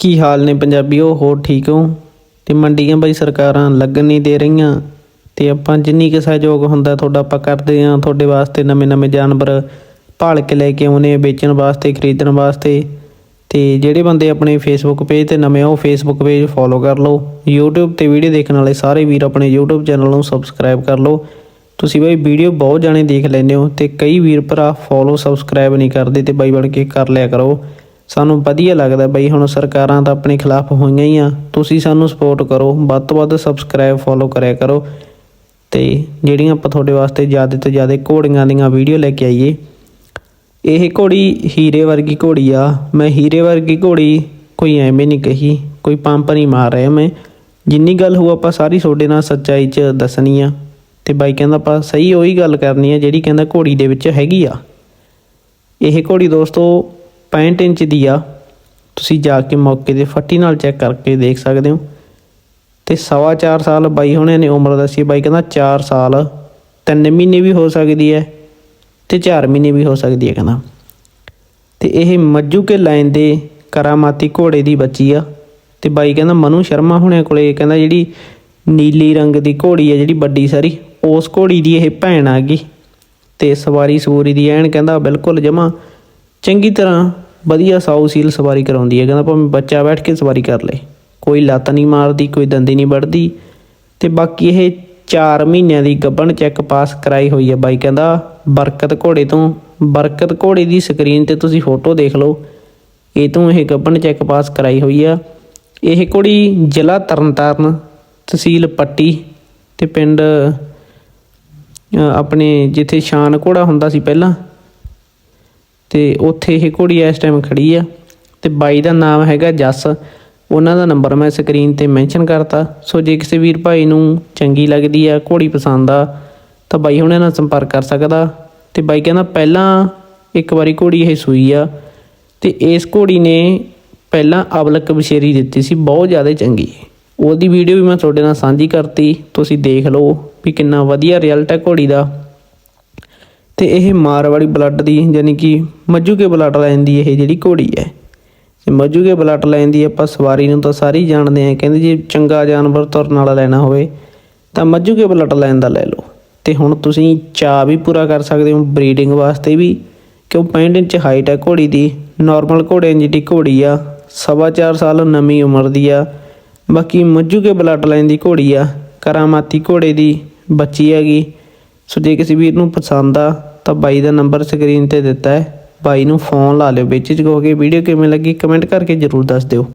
ਕੀ ਹਾਲ ਨੇ ਪੰਜਾਬੀਓ? ਹੋਰ ਠੀਕ ਹੋ? ਤੇ ਮੰਡੀਆਂ ਬਈ ਸਰਕਾਰਾਂ ਲੱਗਣ ਨਹੀਂ ਦੇ ਰਹੀਆਂ। ਤੇ ਆਪਾਂ ਜਿੰਨੀ ਕੁ ਸਹਿਯੋਗ ਹੁੰਦਾ ਤੁਹਾਡਾ ਆਪਾਂ ਕਰਦੇ ਆਂ ਤੁਹਾਡੇ ਵਾਸਤੇ ਨਵੇਂ-ਨਵੇਂ ਜਾਨਵਰ ਭਾਲ ਕੇ ਲੈ ਕੇ ਆਉਨੇ ਵੇਚਣ ਵਾਸਤੇ, ਖਰੀਦਣ ਵਾਸਤੇ। ਤੇ ਜਿਹੜੇ ਬੰਦੇ ਆਪਣੇ ਫੇਸਬੁੱਕ ਪੇਜ ਤੇ ਨਵੇਂ ਆ, ਉਹ ਫੇਸਬੁੱਕ ਪੇਜ ਫੋਲੋ ਕਰ ਲਓ। YouTube ਤੇ ਵੀਡੀਓ ਦੇਖਣ ਵਾਲੇ ਸਾਰੇ ਵੀਰ ਆਪਣੇ YouTube ਚੈਨਲ ਨੂੰ ਸਬਸਕ੍ਰਾਈਬ ਕਰ ਲਓ। ਤੁਸੀਂ ਬਾਈ ਵੀਡੀਓ ਬਹੁਤ ਜਾਣੇ ਦੇਖ ਲੈਂਦੇ ਹੋ ਤੇ ਕਈ ਵੀਰ ਭਰਾ ਫੋਲੋ ਸਬਸਕ੍ਰਾਈਬ ਨਹੀਂ ਕਰਦੇ ਤੇ ਬਾਈ ਬਣ ਕੇ ਕਰ ਲਿਆ ਕਰੋ। ਸਾਨੂੰ ਵਧੀਆ ਲੱਗਦਾ ਬਈ ਹੁਣ ਸਰਕਾਰਾਂ ਤਾਂ ਆਪਣੇ ਖਿਲਾਫ ਹੋਈਆਂ ਹੀ ਆ। ਤੁਸੀਂ ਸਾਨੂੰ ਸਪੋਰਟ ਕਰੋ, ਵੱਧ ਤੋਂ ਵੱਧ ਸਬਸਕ੍ਰਾਈਬ ਫੋਲੋ ਕਰਿਆ ਕਰੋ। ਤੇ ਜਿਹੜੀਆਂ ਆਪਾਂ ਤੁਹਾਡੇ ਵਾਸਤੇ ਜ਼ਿਆਦਾ ਤੋਂ ਜ਼ਿਆਦਾ ਘੋੜੀਆਂ ਦੀਆਂ ਵੀਡੀਓ ਲੈ ਕੇ ਆਈਏ। ਇਹ ਘੋੜੀ ਹੀਰੇ ਵਰਗੀ ਘੋੜੀ ਆ। ਮੈਂ ਹੀਰੇ ਵਰਗੀ ਘੋੜੀ ਕੋਈ ਐਵੇਂ ਨਹੀਂ ਕਹੀ। ਕੋਈ ਪੰਪ ਨਹੀਂ ਮਾਰ ਰਿਹਾ ਮੈਂ। ਜਿੰਨੀ ਗੱਲ ਹੋ ਆਪਾਂ ਸਾਰੀ ਤੁਹਾਡੇ ਨਾਲ ਸੱਚਾਈ 'ਚ ਦੱਸਣੀ ਆ। ਤੇ ਬਾਈ ਕਹਿੰਦਾ ਆਪਾਂ ਸਹੀ ਉਹੀ ਗੱਲ ਕਰਨੀ ਆ ਜਿਹੜੀ ਕਹਿੰਦਾ ਘੋੜੀ ਦੇ ਵਿੱਚ ਹੈਗੀ ਆ। ਇਹ ਘੋੜੀ ਦੋਸਤੋ 65 ਇੰਚ ਦੀ ਆ। ਤੁਸੀਂ ਜਾ ਕੇ ਮੌਕੇ ਤੇ ਫੱਟੀ ਨਾਲ ਚੈੱਕ ਕਰਕੇ ਦੇਖ ਸਕਦੇ ਹੋ। ਤੇ ਸਵਾ ਚਾਰ ਸਾਲ ਬਾਈ ਹੁਣਿਆਂ ਨੇ ਉਮਰ ਦੱਸੀ ਬਾਈ ਕਹਿੰਦਾ 4 ਸਾਲ 3 ਮਹੀਨੇ ਵੀ ਹੋ ਸਕਦੀ ਹੈ ਤੇ 4 ਮਹੀਨੇ ਵੀ ਹੋ ਸਕਦੀ ਹੈ ਕਹਿੰਦਾ। ਤੇ ਇਹ ਮੱਜੂ ਕੇ ਲਾਈਨ ਦੇ ਕਰਾਮਾਤੀ ਘੋੜੇ ਦੀ ਬੱਚੀ ਆ। ਤੇ ਬਾਈ ਕਹਿੰਦਾ ਮਨੂ ਸ਼ਰਮਾ ਹੁਣੇ ਕੋਲੇ ਕਹਿੰਦਾ ਜਿਹੜੀ ਨੀਲੀ ਰੰਗ ਦੀ ਘੋੜੀ ਆ, ਜਿਹੜੀ ਵੱਡੀ ਸਾਰੀ, ਉਸ ਘੋੜੀ ਦੀ ਇਹ ਭੈਣ ਆ ਗਈ। ਤੇ ਸਵਾਰੀ ਸੂਰੀ ਦੀ ਐਨ ਕਹਿੰਦਾ ਬਿਲਕੁਲ ਜਮਾ ਚੰਗੀ ਤਰ੍ਹਾਂ ਵਧੀਆ ਸਾਊ ਸੀਲ ਸਵਾਰੀ ਕਰਾਉਂਦੀ ਹੈ। ਕਹਿੰਦਾ ਭਾਵੇਂ ਬੱਚਾ ਬੈਠ ਕੇ ਸਵਾਰੀ ਕਰ ਲੇ। ਕੋਈ ਲੱਤ ਨਹੀਂ ਮਾਰਦੀ, ਕੋਈ ਦੰਦੀ ਨਹੀਂ ਵੱਢਦੀ। ਤੇ ਬਾਕੀ ਇਹ 4 ਮਹੀਨਿਆਂ ਦੀ ਗੱਬਣ ਚੈੱਕ ਪਾਸ ਕਰਾਈ ਹੋਈ ਹੈ ਬਾਈ। ਕਹਿੰਦਾ ਬਰਕਤ ਘੋੜੇ ਤੋਂ, ਬਰਕਤ ਘੋੜੇ ਦੀ ਸਕਰੀਨ ਤੇ ਤੁਸੀਂ ਫੋਟੋ ਦੇਖ ਲਓ। ਇਹ ਤੋਂ ਇਹ ਗੱਬਣ ਚੈੱਕ ਪਾਸ ਕਰਾਈ ਹੋਈ ਆ। ਇਹ ਘੋੜੀ ਜ਼ਿਲ੍ਹਾ ਤਰਨਤਾਰਨ ਤਹਿਸੀਲ ਪੱਟੀ ਤੇ ਪਿੰਡ ਆਪਣੇ ਜਿੱਥੇ ਸ਼ਾਨ ਘੋੜਾ ਹੁੰਦਾ ਸੀ ਪਹਿਲਾਂ। ਤੇ ਉੱਥੇ ਇਹ ਘੋੜੀ ਇਸ ਟਾਈਮ ਖੜੀ ਆ ਤੇ ਬਾਈ ਦਾ ਨਾਮ ਹੈਗਾ ਜੱਸ। ਉਹਨਾਂ ਦਾ ਨੰਬਰ ਮੈਂ ਸਕਰੀਨ ਤੇ ਮੈਂਸ਼ਨ ਕਰਤਾ। ਸੋ ਜੇ ਕਿਸੇ ਵੀਰ ਭਾਈ ਨੂੰ ਚੰਗੀ ਲੱਗਦੀ ਆ, ਘੋੜੀ ਪਸੰਦ ਆ, ਤਾਂ ਬਾਈ ਹੁਣਾਂ ਨਾਲ ਸੰਪਰਕ ਕਰ ਸਕਦਾ। ਤੇ ਬਾਈ ਕਹਿੰਦਾ ਪਹਿਲਾਂ ਇੱਕ ਵਾਰੀ ਘੋੜੀ ਇਹ ਸੂਈ ਆ ਤੇ ਇਸ ਘੋੜੀ ਨੇ ਪਹਿਲਾਂ ਅਬਲਕ ਬਸ਼ੇਰੀ ਦਿੱਤੀ ਸੀ, ਬਹੁਤ ਜ਼ਿਆਦਾ ਚੰਗੀ। ਉਹਦੀ ਵੀਡੀਓ ਵੀ ਮੈਂ ਤੁਹਾਡੇ ਨਾਲ ਸਾਂਝੀ ਕਰਤੀ, ਤੁਸੀਂ ਦੇਖ ਲਓ ਵੀ ਕਿੰਨਾ ਵਧੀਆ ਰਿਜ਼ਲਟ ਹੈ ਘੋੜੀ ਦਾ। ਤੇ ਇਹ ਮਾਰਵਾੜੀ ਬਲੱਡ ਦੀ, ਯਾਨੀ ਕਿ ਮੱਜੂ ਕੇ ਬਲੱਡ ਲਾਈਨ ਦੀ ਇਹ ਜਿਹੜੀ ਘੋੜੀ ਹੈ। ਤੇ ਮੱਜੂ ਕੇ ਬਲੱਡ ਲਾਈਨ ਦੀ ਆਪਾਂ ਸਵਾਰੀ ਨੂੰ ਤਾਂ ਸਾਰੇ ਜਾਣਦੇ ਆ ਕਹਿੰਦੇ ਜੇ ਚੰਗਾ ਜਾਨਵਰ ਤੁਰਨ ਵਾਲਾ ਲੈਣਾ ਹੋਵੇ, ਤਾਂ ਮੱਜੂ ਕੇ ਬਲੱਡ ਲਾਈਨ ਦਾ ਲੈ ਲਓ। ਤੇ ਹੁਣ ਤੁਸੀਂ ਚਾਅ ਵੀ ਪੂਰਾ ਕਰ ਸਕਦੇ ਹੋ ਬਰੀਡਿੰਗ ਵਾਸਤੇ ਵੀ, ਕਿਉਂ 65 ਇੰਚ ਹਾਈਟ ਹੈ ਘੋੜੀ ਦੀ ਨਾਰਮਲ ਘੋੜੇ ਜਿਹੜੀ ਘੋੜੀ ਆ, ਸਵਾ ਚਾਰ ਸਾਲ ਨਵੀਂ ਉਮਰ ਦੀ ਆ, ਬਾਕੀ ਮੱਜੂ ਕੇ ਬਲੱਡ ਲਾਈਨ ਦੀ ਘੋੜੀ ਆ, ਕਰਾਮਾਤੀ ਘੋੜੇ ਦੀ ਬੱਚੀ ਹੈਗੀ। ਸੋ ਜੇ ਕਿਸੇ ਵੀਰ ਨੂੰ ਪਸੰਦ ਆ ਤਾਂ ਬਾਈ ਦਾ ਨੰਬਰ ਸਕਰੀਨ ਤੇ ਦਿੱਤਾ ਹੈ। ਬਾਈ ਨੂੰ ਫੋਨ ਲਾ ਲਿਓ, ਵਿੱਚ ਚ ਕਹੋਗੇ ਵੀਡੀਓ ਕਿਵੇਂ ਲੱਗੀ, ਕਮੈਂਟ ਕਰਕੇ ਜਰੂਰ ਦੱਸ ਦਿਓ।